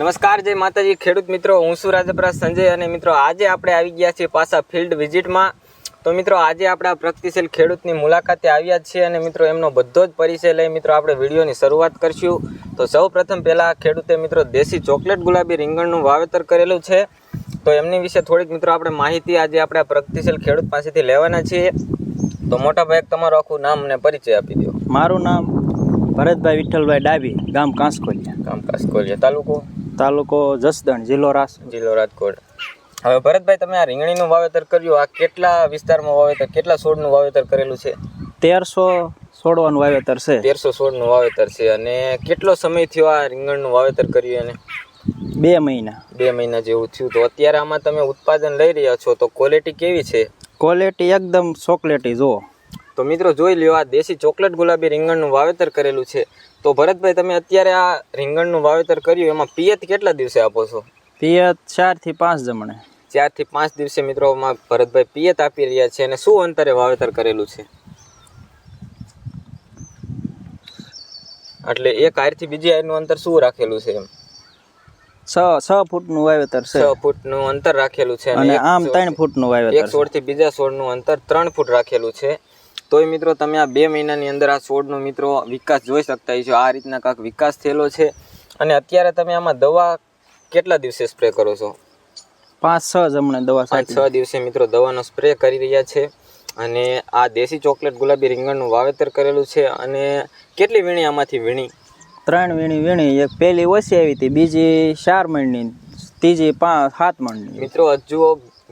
નમસ્કાર જય માતાજી. ખેડૂત મિત્રો હું છું રાજપરા સંજય અને મિત્રો આજે આપણે આવી ગયા છીએ પાછા ફિલ્ડ વિઝિટમાં. તો મિત્રો આજે આપણે આ પ્રગતિશીલ ખેડૂતની મુલાકાતે આવ્યા છીએ અને મિત્રો એમનો બધો જ પરિચય લઈ મિત્રો આપણે વિડીયોની શરૂઆત કરશું. તો સૌ પ્રથમ પહેલાં ખેડૂતે મિત્રો દેશી ચોકલેટ ગુલાબી રીંગણનું વાવેતર કરેલું છે. તો એમની વિશે થોડીક મિત્રો આપણે માહિતી આજે આપણે આ પ્રગતિશીલ ખેડૂત પાસેથી લેવાના છીએ. તો મોટા ભાઈ તમારું આખું નામ અને પરિચય આપી દો. મારું નામ ભરતભાઈ વિઠ્ઠલભાઈ ડાબી ગામ કાંસકોલિયા. ગામ કાંસકોલિયા તાલુકો? તાલુકો જસદણ જિલ્લો રાસ જિલ્લો રાજકોટ. હવે ભરતભાઈ તમે આ રીંગણીનું વાવેતર કર્યું આ કેટલા વિસ્તારમાં વાવેતર કેટલા છોડનું વાવેતર કરેલું છે? તેરસો છોડવાનું વાવેતર છે. તેરસો છોડનું વાવેતર છે. અને કેટલો સમય થયો આ રીંગણનું વાવેતર કર્યું અને બે મહિના. બે મહિના જેવું થયું. તો અત્યારે આમાં તમે ઉત્પાદન લઈ રહ્યા છો તો ક્વોલિટી કેવી છે? ક્વોલિટી એકદમ ચોકલેટી જુઓ તો મિત્રો જોઈ લ્યો આ દેશી ચોકલેટ ગુલાબી રીંગણનું વાવેતર કરેલું છે. તો ભરતભાઈ તમે અત્યારે આ રીંગણનું વાવેતર કર્યું એમાં પિયત કેટલા દિવસે આપો છો? પિયત ચારથી પાંચ જમણે. ચારથી પાંચ દિવસે મિત્રો ભરતભાઈ પિયત આપી રહ્યા છે અને શું અંતરે વાવેતર કરેલું છે? એટલે એક હારથી બીજી હારનું અંતર શું રાખેલું છે એમ? છ છ ફૂટનું વાવેતર છ. ફૂટ ફૂટનું અંતર રાખેલું છે અને એક આમ ત્રણ ફૂટનું એક વાવેતર છે. છોડથી બીજા છોડનું અંતર ત્રણ ફૂટ રાખેલું છે. તોય મિત્રો તમે આ બે મહિનાની અંદર આ છોડનો મિત્રો વિકાસ જોઈ શકતા છો આ રીતના કાંક વિકાસ થયેલો છે. અને અત્યારે તમે આમાં દવા કેટલા દિવસે સ્પ્રે કરો છો? પાંચ છ જ હમણાં દવા પાંચ છ દિવસે મિત્રો દવાનો સ્પ્રે કરી રહ્યા છે. અને આ દેશી ચોકલેટ ગુલાબી રીંગણનું વાવેતર કરેલું છે. અને કેટલી વીણી આમાંથી વીણી? ત્રણ વીણી વીણી. એક પહેલી ઓછી આવી હતી. બીજી ચાર મણની. ત્રીજી પાંચ સાત મણની. મિત્રો હજુ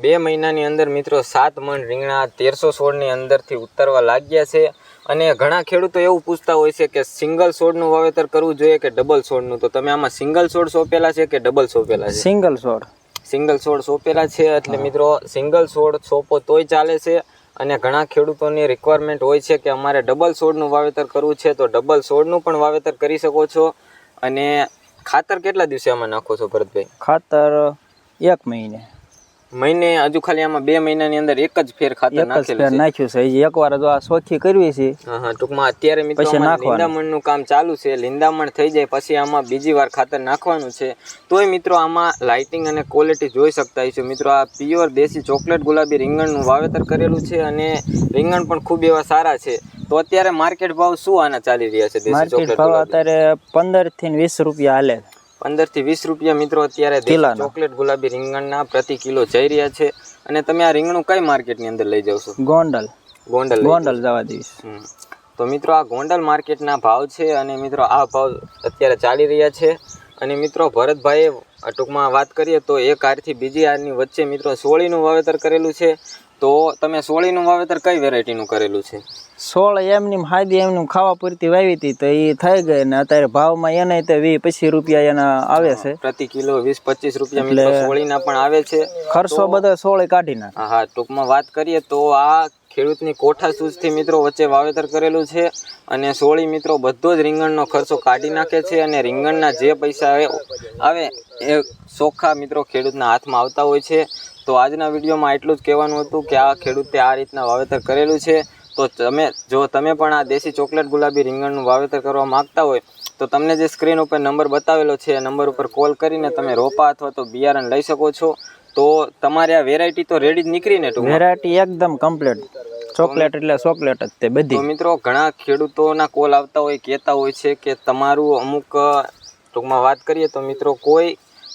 બે મહિનાની અંદર મિત્રો સાત મણ રીંગણા તેરસો સોળની અંદરથી ઉતરવા લાગ્યા છે. અને ઘણા ખેડૂતો એવું પૂછતા હોય છે કે સિંગલ છોડનું વાવેતર કરવું જોઈએ કે ડબલ છોડનું તો તમે આમાં સિંગલ છોડ સોંપેલા છે કે ડબલ સોંપેલા છે? સિંગલ છોડ સિંગલ છોડ સોંપેલા છે એટલે મિત્રો સિંગલ છોડ સોંપો તોય ચાલે છે. અને ઘણા ખેડૂતોની રિક્વાયરમેન્ટ હોય છે કે અમારે ડબલ છોડનું વાવેતર કરવું છે તો ડબલ છોડનું પણ વાવેતર કરી શકો છો. અને ખાતર કેટલા દિવસે આમાં નાખો છો ભરતભાઈ? ખાતર એક મહિને. મહિને હજુ ખાલી આમાં બે મહિનાની અંદર એક જ ફેર ખાતર નાખેલું ફેર નાખ્યું છે. હજી એકવાર જો આ સોખી કરવી છે હા હા ટૂંકમાં અત્યારે મિત્રો. લીંદામણનું કામ ચાલુ છે. લીંદામણ થઈ જાય પછી આમાં બીજી વાર ખાતર નાખવાનું છે. તોય મિત્રો આમાં લાઇટિંગ અને ક્વોલિટી જોઈ શકતા છો મિત્રો આ પ્યોર દેશી ચોકલેટ ગુલાબી રીંગણનું વાવેતર કરેલું છે અને રીંગણ પણ ખૂબ એવા સારા છે. તો અત્યારે માર્કેટ ભાવ શું આના ચાલી રહ્યા છે દેશી માર્કેટ ચોકલેટ ભાવ અત્યારે પંદરથી વીસ રૂપિયા હાલે પંદરથી વીસ રૂપિયા મિત્રો અત્યારે ચોકલેટ ગુલાબી રીંગણના પ્રતિ કિલો જઈ રહ્યા છે. અને તમે આ રીંગણું કઈ માર્કેટની અંદર લઈ જાવ છો? ગોંડલ. ગોંડલ ગોંડલ જવા દઈશ. તો મિત્રો આ ગોંડલ માર્કેટના ભાવ છે અને મિત્રો આ ભાવ અત્યારે ચાલી રહ્યા છે. અને મિત્રો ભરતભાઈએ ટૂંકમાં વાત કરીએ તો એક હારથી બીજી હારની વચ્ચે મિત્રો સોળીનું વાવેતર કરેલું છે. તો તમે સોળીનું વાવેતર કઈ વેરાયટીનું કરેલું છે? સોળ એમની હાદી એમની ખાવા પૂરતી વાવી હતી તો એ થઈ ગઈ ને અત્યારે ભાવમાં એને તે વીસ પચીસ રૂપિયા એના આવે છે. પ્રતિ કિલો વીસ પચીસ રૂપિયા એટલે સોળીના પણ આવે છે. ખર્ચો બધો સોળે કાઢી નાખે. હા ટૂંકમાં વાત કરીએ તો આ ખેડૂતની કોઠા સૂઝથી મિત્રો વચ્ચે વાવેતર કરેલું છે અને સોળી મિત્રો બધો જ રીંગણનો ખર્ચો કાઢી નાખે છે અને રીંગણના જે પૈસા આવે- આવે એ ચોખ્ખા મિત્રો ખેડૂતના હાથમાં આવતા હોય છે. તો આજના વિડીયોમાં એટલું જ કહેવાનું હતું કે આ ખેડૂતે આ રીતના વાવેતર કરેલું છે. તો તમે જો તમે પણ આ દેશી ચોકલેટ ગુલાબી રીંગણનું વાવેતર કરવા માંગતા હોય તો તમને જે સ્ક્રીન ઉપર નંબર બતાવેલો છે એ નંબર ઉપર કોલ કરીને તમે રોપા અથવા તો બિયારણ લઈ શકો છો. તો તમારે આ વેરાયટી તો રેડી જ નીકળીને વેરાયટી એકદમ કમ્પ્લીટ ચોકલેટ એટલે ચોકલેટ જ તે તો બધી મિત્રો ઘણા ખેડૂતોના કોલ આવતા હોય કહેતા હોય છે કે તમારું અમુક ટૂંકમાં વાત કરીએ તો મિત્રો કોઈ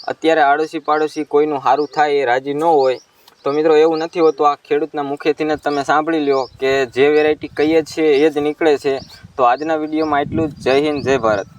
અત્યારે આડોશી પાડોશી કોઈનું સારું થાય એ રાજી ન હોય, તો મિત્રો એવું નથી હોતું, આ ખેડૂતના મુખેથી જ તમે સાંભળી લો કે જે વેરાયટી કહીએ છીએ એ જ નીકળે છે. તો આજના વિડીયોમાં એટલું જ. જય હિન્દ, જય ભારત.